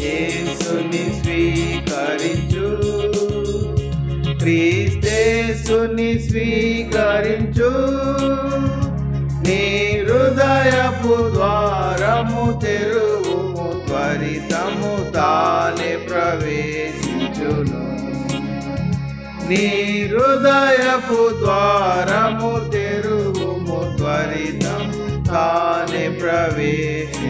యేసుని స్వీకరించు. క్రీస్తేసుని స్వీకరించు. నీ హృదయపు ద్వారము తెరువు త్వరితము తానే ప్రవేశించును. నీ హృదయపు ద్వారము తెరువు త్వరితం తానే ప్రవేశి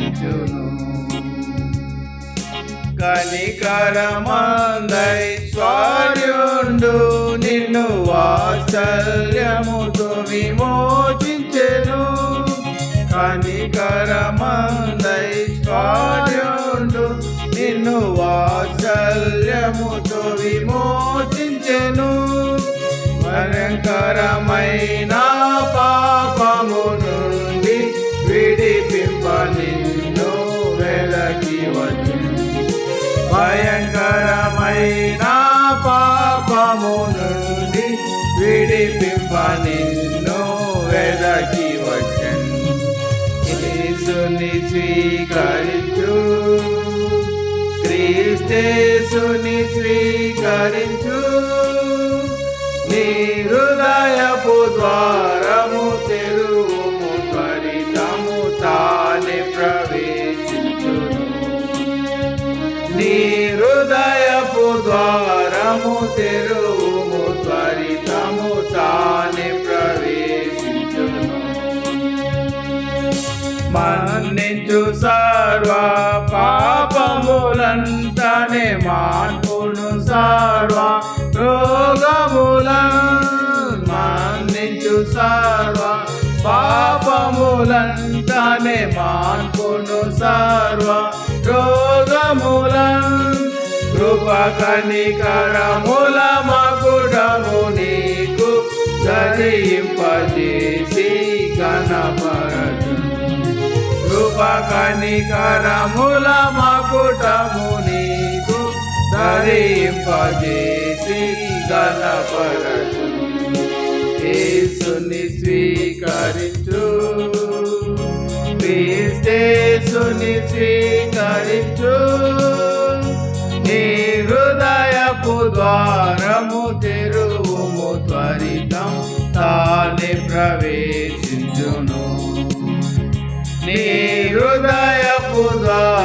కనికరమందై స్వార్యుండు. నిన్ను వాత్సల్యముతో విమోచించెను కనికరమందై స్వార్యుండు. నిన్ను వాత్సల్యముతో విమోచించెను భయంకరమైన భయంకరమైన పాపము నుండి విడిపింప నిన్ను వెదకి వచ్చను. యేసుని స్వీకరించు. క్రీస్తేసుని స్వీకరించు. నీ హృదయపు ద్వారము తెరువుము త్వరితము తానే నీ హృదయపు ద్వారము తెరువు త్వరితము తాని ప్రవేశించును. మన్నించు సర్వ పాపములంతనే మార్పును సర్వ రోగముల మన్నించు సర్వ పాపములంతనే మార్పును సర్వ కనికరముల మగుడము నీకు ధరింపజేసి గణపరచు కృప కనికరముల మకుటము నీకు ధరింపజేసి గణపరచు యేసుని స్వీకరించు. క్రీస్తేసుని స్వీకరించు. ద్వారము తెరువుము త్వరితం తానే ప్రవేశించును. నీ హృదయపు ద్వారా